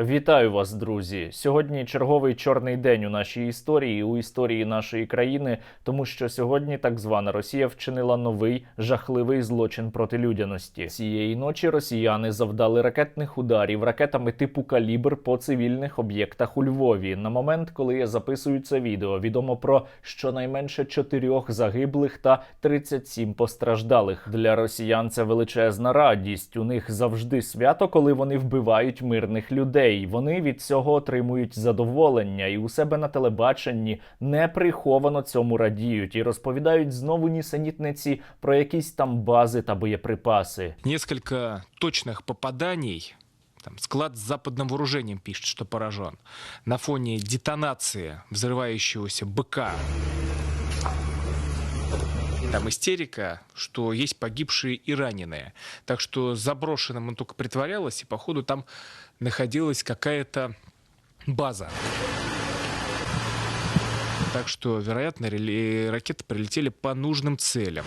Вітаю вас, друзі! Сьогодні черговий чорний день у нашій історії, у історії нашої країни, тому що сьогодні так звана Росія вчинила новий жахливий злочин проти людяності. Цієї ночі росіяни завдали ракетних ударів ракетами типу калібр по цивільних об'єктах у Львові. На момент, коли я записую це відео, відомо про щонайменше чотирьох загиблих та 37 постраждалих. Для росіян це величезна радість. У них завжди свято, коли вони вбивають мирних людей Вони від цього отримують задоволення і у себе на телебаченні неприховано цьому радіють і розповідають знову нісенітниці про якісь там бази та боєприпаси. несколько точных попаданий. Там, склад с западным вооружением пишет, что поражен. На фоне детонации взрывающегося БК. Там истерика, что есть погибшие и раненые. Так что заброшенным он только притворялось, и походу там находилась какая-то база. Так что, вероятно, ракеты прилетели по нужным целям.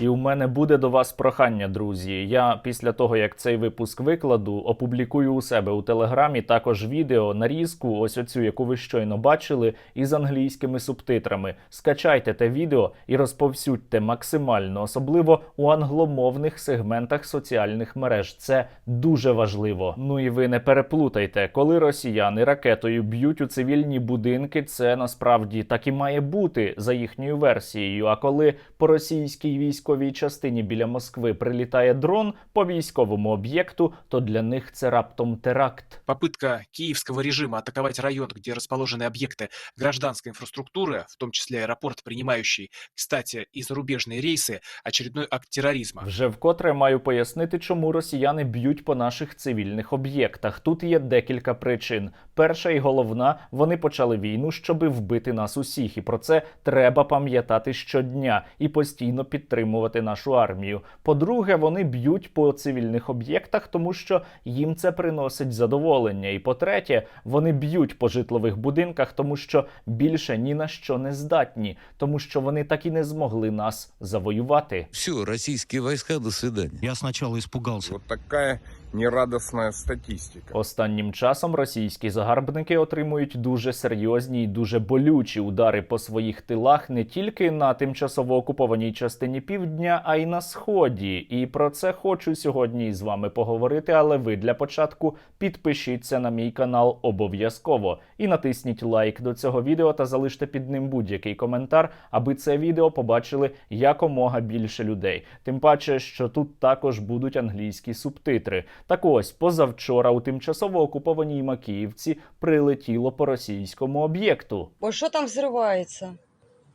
І у мене буде до вас прохання, друзі. Я після того, як цей випуск викладу, опублікую у себе у телеграмі також відео нарізку, ось оцю, яку ви щойно бачили, із англійськими субтитрами. Скачайте те відео і розповсюдьте максимально, особливо у англомовних сегментах соціальних мереж. Це дуже важливо. Ну і ви не переплутайте, коли росіяни ракетою б'ють у цивільні будинки, це насправді так і має бути за їхньою версією. А коли по російській військовій частині біля Москви прилітає дрон по військовому об'єкту, то для них це раптом теракт. Попытка киевского режима атаковать район, где расположены объекты гражданской инфраструктуры, в том числе аэропорт, принимающий, кстати, и зарубежные рейсы, очередной акт терроризма. Вже вкотре маю пояснити, чому росіяни б'ють по наших цивільних об'єктах. Тут є декілька причин. Перша і головна, вони почали війну, щоби вбити нас усіх, і про це треба пам'ятати щодня і постійно підтримувати нашу армію. По-друге, вони б'ють по цивільних об'єктах, тому що їм це приносить задоволення. І по-третє, вони б'ють по житлових будинках, тому що більше ні на що не здатні, тому що вони так і не змогли нас завоювати. Все, російські війська до свидання. Я спочатку испугался. Вот такая нерадостная статистика. Останнім часом російські загарбники отримують дуже серйозні і дуже болючі удари по своїх тилах не тільки на тимчасово окупованій частині півдня, а й на сході. І про це хочу сьогодні із вами поговорити. Але ви для початку підпишіться на мій канал обов'язково і натисніть лайк до цього відео та залиште під ним будь-який коментар, аби це відео побачили якомога більше людей. Тим паче, що тут також будуть англійські субтитри. Так ось позавчора у тимчасово окупованій Макіївці прилетіло по російському об'єкту. Бо що там взривається?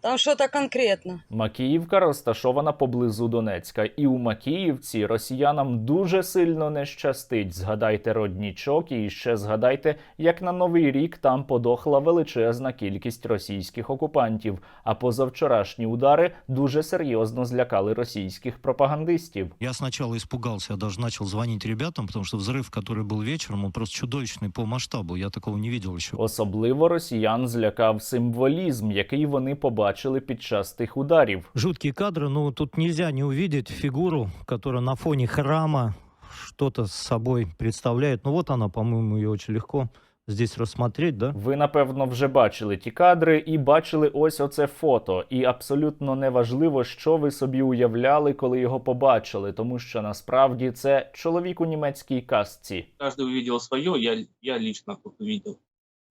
Там що-то конкретно. Макіївка розташована поблизу Донецька, і у Макіївці росіянам дуже сильно не щастить. Згадайте роднічок і ще згадайте, як на новий рік там подохла величезна кількість російських окупантів. А позавчорашні удари дуже серйозно злякали російських пропагандистів. Я сначала испугался, я даже начал звонить ребятам, потому что взрыв, который был вечером, он просто чудовищный по масштабу. Я такого не видел еще. Особливо росіян злякав символізм, який вони побачили під час тих ударів. Жуткие кадры, но тут нельзя не увидеть фигуру, которая на фоне храма что-то с собой представляет. Ну вот она, по-моему, ее очень легко здесь рассмотреть, да? Ви напевно вже бачили ті кадри і бачили ось оце фото. І абсолютно неважливо, що ви собі уявляли, коли його побачили, тому що насправді це чоловік у німецькій касці. каждый увидел свое. Я, я лично тут увидел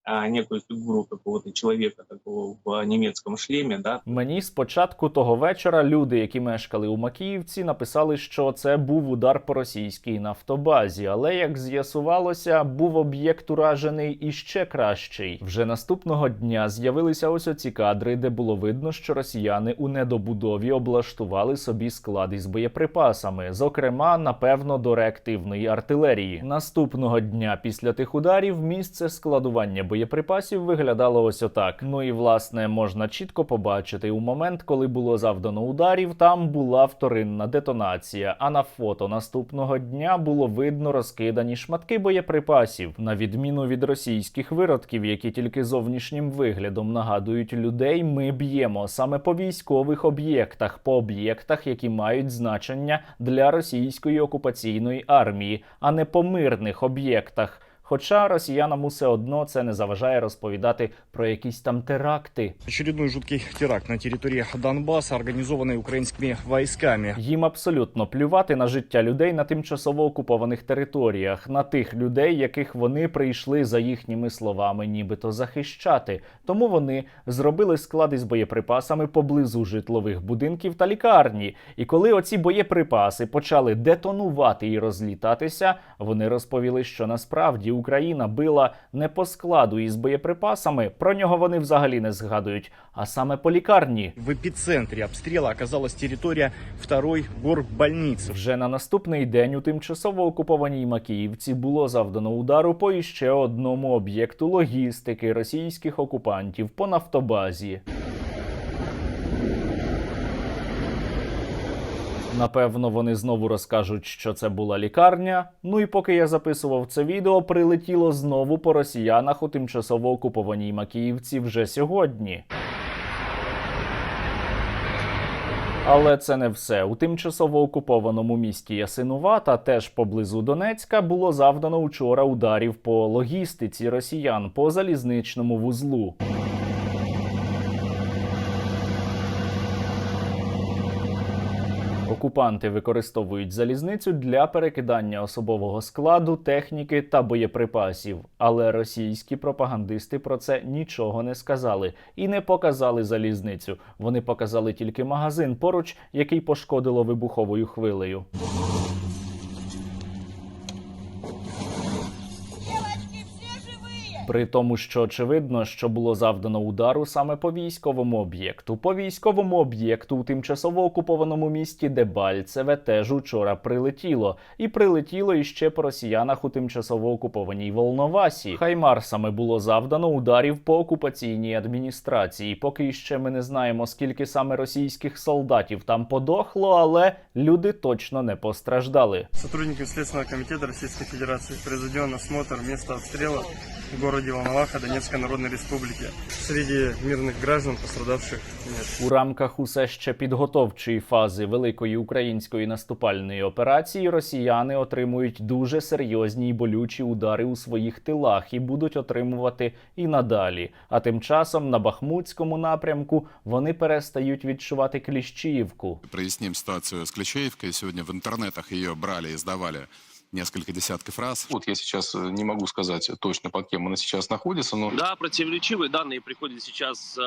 некую фигуру какого-то человека такого в немецком шлеме, да, Мені спочатку того вечора люди, які мешкали у Макіївці, написали, що це був удар по російській нафтобазі. Але як з'ясувалося, був об'єкт уражений іще кращий. Вже наступного дня з'явилися ось оці кадри, де було видно, що росіяни у недобудові облаштували собі склади з боєприпасами, зокрема, напевно, до реактивної артилерії. Наступного дня після тих ударів місце складування боєприпасів виглядало ось отак. Ну і власне можна чітко побачити у момент, коли було завдано ударів, там була вторинна детонація. А на фото наступного дня було видно розкидані шматки боєприпасів, на відміну від російських виродків, які тільки зовнішнім виглядом нагадують людей. Ми б'ємо саме по військових об'єктах, по об'єктах, які мають значення для російської окупаційної армії, а не по мирних об'єктах. Хоча росіянам усе одно це не заважає розповідати про якісь там теракти. Очередной жуткий теракт на территории Донбасса, организованный украинскими войсками. Їм абсолютно плювати на життя людей на тимчасово окупованих територіях, на тих людей, яких вони прийшли за їхніми словами, нібито захищати. Тому вони зробили склади з боєприпасами поблизу житлових будинків та лікарні. І коли оці боєприпаси почали детонувати і розлітатися, вони розповіли, що насправді Україна била не по складу із боєприпасами. Про нього вони взагалі не згадують, а саме по лікарні. В эпицентре обстрела оказалась территория второй горбольницы. Вже на наступний день у тимчасово окупованій Макіївці було завдано удару по іще одному об'єкту логістики російських окупантів по нафтобазі. Напевно, вони знову розкажуть, що це була лікарня. Ну і поки я записував це відео, прилетіло знову по росіянах у тимчасово окупованій Макіївці вже сьогодні. Але це не все. У тимчасово окупованому місті Ясинувата, теж поблизу Донецька, було завдано учора ударів по логістиці росіян по залізничному вузлу. Окупанти використовують залізницю для перекидання особового складу, техніки та боєприпасів. Але російські пропагандисти про це нічого не сказали і не показали залізницю. Вони показали тільки магазин поруч, який пошкодило вибуховою хвилею. При тому, що очевидно, що було завдано удару саме по військовому об'єкту. По військовому об'єкту у тимчасово окупованому місті Дебальцеве теж учора прилетіло, і прилетіло іще по росіянах у тимчасово окупованій Волновасі. Хаймарсами було завдано ударів по окупаційній адміністрації. Поки іще ми не знаємо, скільки саме російських солдатів там подохло, але люди точно не постраждали. Сотрудниками Следственного комитета Российской Федерации произведен осмотр места обстрела в городе Волноваха Донецкой Народной Республики. Среди мирных граждан пострадавших нет. У рамках усе ще підготовчої фази великої української наступальної операції росіяни отримують дуже серйозні й болючі удари у своїх тилах і будуть отримувати і надалі. А тим часом на Бахмутському напрямку вони перестають відчувати Кліщіївку. Проясним ситуацию с Клещеевкой. Сегодня в интернетах ее брали и сдавали несколько десятков раз. Вот я сейчас э, не могу сказать точно, под кем она сейчас находится, но Да, противоречивые данные приходят сейчас э,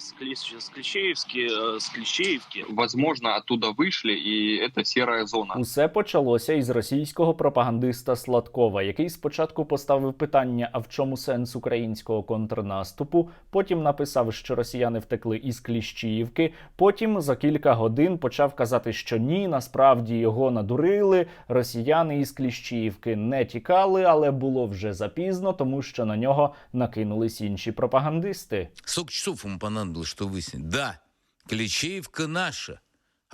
с, Клещ- с Клещеевски, э, с Клещеевки. возможно оттуда вышли, и это серая зона. Усе почалося із російського пропагандиста Сладкова, який спочатку поставив питання: а в чому сенс українського контрнаступу? Потім написав, що росіяни втекли із Кліщіївки. Потім за кілька годин почав казати, що ні, насправді його надурили. Росіяни із Кліщіївки не тікали, але було вже запізно, тому що на нього накинулись інші пропагандисти. Сок часов вам понадобилось, що выяснить? Да, Кліщіївка наша.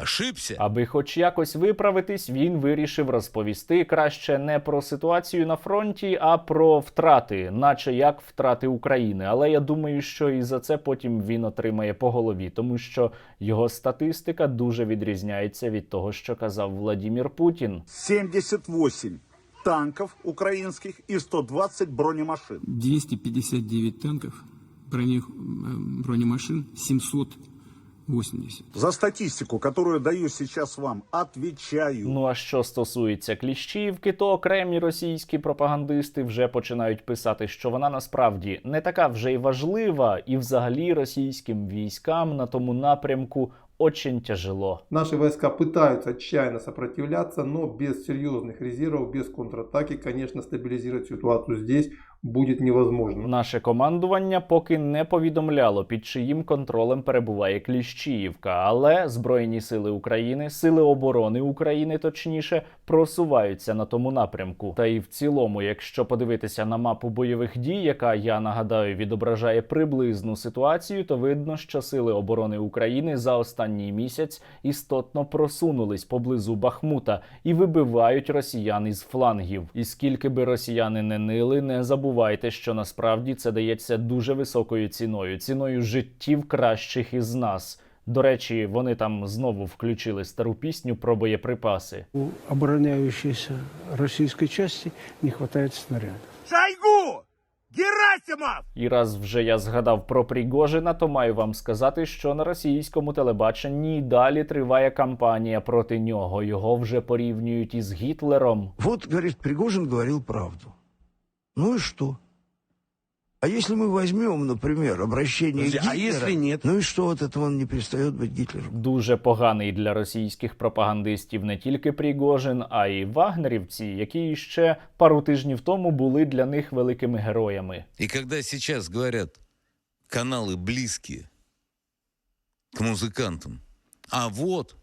Ошибся? Аби хоч якось виправитись, він вирішив розповісти краще не про ситуацію на фронті, а про втрати, наче як втрати України. Але я думаю, що і за це потім він отримає по голові, тому що його статистика дуже відрізняється від того, що казав Владімір Путін. 78 танков украинских и 120 бронемашин. 259 танков, броне, э, бронемашин 780. За статистику, которую даю сейчас вам, отвечаю. Ну а що стосується Кліщіївки, то окремі російські пропагандисти вже починають писати, що вона насправді не така вже й важлива, і взагалі російським військам на тому напрямку очень тяжело. Наши войска пытаются отчаянно сопротивляться, но без серьезных резервов, без контратаки, конечно, стабилизировать ситуацию здесь будет невозможно. Наше командування поки не повідомляло, під чиїм контролем перебуває Кліщіївка, але Збройні сили України, сили оборони України, точніше, просуваються на тому напрямку. Та і в цілому, якщо подивитися на мапу бойових дій, яка я нагадаю відображає приблизну ситуацію, то видно, що сили оборони України за останній місяць істотно просунулись поблизу Бахмута і вибивають росіян із флангів. І скільки би росіяни не нили, не забувайте, що насправді це дається дуже високою ціною, ціною життів кращих із нас. До речі, вони там знову включили стару пісню про боєприпаси. У обороняющейся российской части не хватает снарядов. Шойгу! Герасимов! І раз вже я згадав про Пригожина, то маю вам сказати, що на російському телебаченні й далі триває кампанія проти нього. Його вже порівнюють із Гітлером. Вот, говорит, Пригожин говорил правду. Ну и что? А если мы возьмем, например, обращение Подожди, а Гитлера, если нет? Ну и что от этого он не перестает быть Гитлером? Дуже поганий для російських пропагандистів не тільки Пригожин, а й вагнерівці, які ще пару тижнів тому були для них великими героями. И когда сейчас говорят каналы близкие к музыкантам, а вот,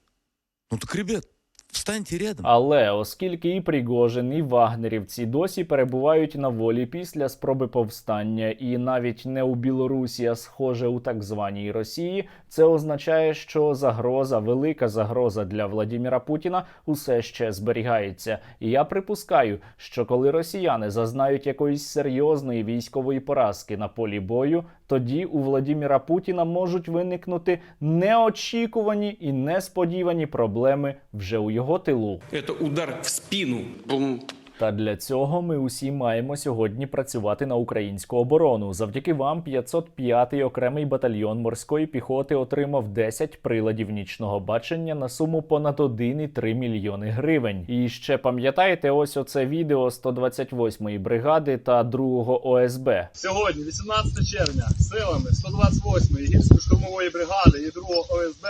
ну так, ребят, встаньте рядом. Але оскільки і Пригожин, і вагнерівці досі перебувають на волі після спроби повстання, і навіть не у Білорусі, а схоже у так званій Росії, це означає, що загроза, велика загроза для Владіміра Путіна усе ще зберігається. І я припускаю, що коли росіяни зазнають якоїсь серйозної військової поразки на полі бою, тоді у Владіміра Путіна можуть виникнути неочікувані і несподівані проблеми вже у його тилу. Это удар в спину. Бум. Та для цього ми усі маємо сьогодні працювати на українську оборону. Завдяки вам 505-й окремий батальйон морської піхоти отримав 10 приладів нічного бачення на суму понад 1,3 мільйони гривень. І ще пам'ятаєте, ось оце відео 128-ї бригади та 2-го ОСБ. Сьогодні, 18 червня, силами 128-ї гірсько-штурмової бригади і 2-го ОСБ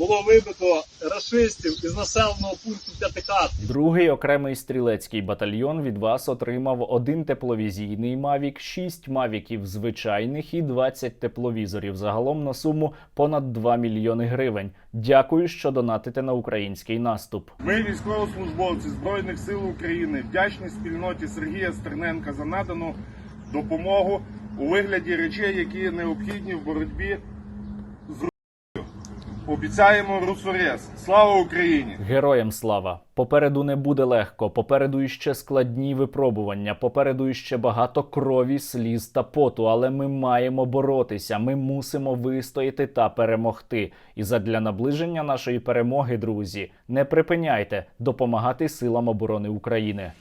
було вибито рашистів із населеного пункту П'ятихат. Другий окремий стрілецький батальйон від вас отримав один тепловізійний мавік, 6 мавіків звичайних і 20 тепловізорів. Загалом на суму понад 2 мільйони гривень. Дякую, що донатите на український наступ. Ми, військовослужбовці Збройних сил України, вдячні спільноті Сергія Стерненка за надану допомогу у вигляді речей, які необхідні в боротьбі. Обіцяємо русорез. Слава Україні! Героям слава! Попереду не буде легко. Попереду іще складні випробування. Попереду іще багато крові, сліз та поту. Але ми маємо боротися. Ми мусимо вистояти та перемогти. І задля наближення нашої перемоги, друзі, не припиняйте допомагати силам оборони України.